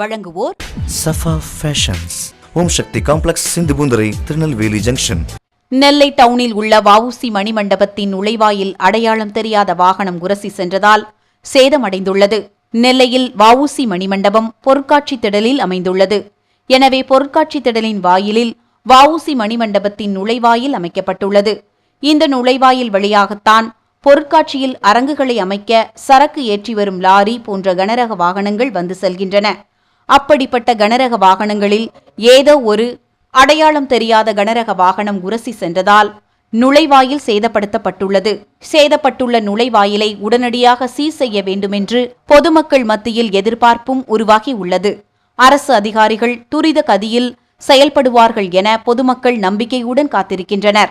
வழங்குவோர் Safa fashions Om Sakthi complex Sindhupoontharai Tirunelveli junction. Nellai டவுனில் உள்ள வஉசி மணிமண்டபத்தின் நுழைவாயில் அடையாளம் தெரியாத வாகனம் உரசி சென்றதால் சேதமடைந்துள்ளது. நெல்லையில் வஉசி மணிமண்டபம் பொருட்காட்சி திடலில் அமைந்துள்ளது. எனவே பொருட்காட்சி திடலின் வாயிலில் வஉசி மணிமண்டபத்தின் நுழைவாயில் அமைக்கப்பட்டுள்ளது. இந்த நுழைவாயில் வழியாகத்தான் பொருட்காட்சியில் அரங்குகளை அமைக்க சரக்கு ஏற்றி வரும் லாரி போன்ற கனரக வாகனங்கள் வந்து செல்கின்றன. அப்படிப்பட்ட கனரக வாகனங்களில் ஏதோ ஒரு அடையாளம் தெரியாத கனரக வாகனம் உரசி சென்றதால் நுழைவாயில் சேதப்படுத்தப்பட்டுள்ளது. சேதப்பட்டுள்ள நுழைவாயிலை உடனடியாக சீர் செய்ய வேண்டுமென்று பொதுமக்கள் மத்தியில் எதிர்பார்ப்பும் உருவாகி உள்ளது. அரசு அதிகாரிகள் துரித கதியில் செயல்படுவார்கள் என பொதுமக்கள் நம்பிக்கையுடன் காத்திருக்கின்றனர்.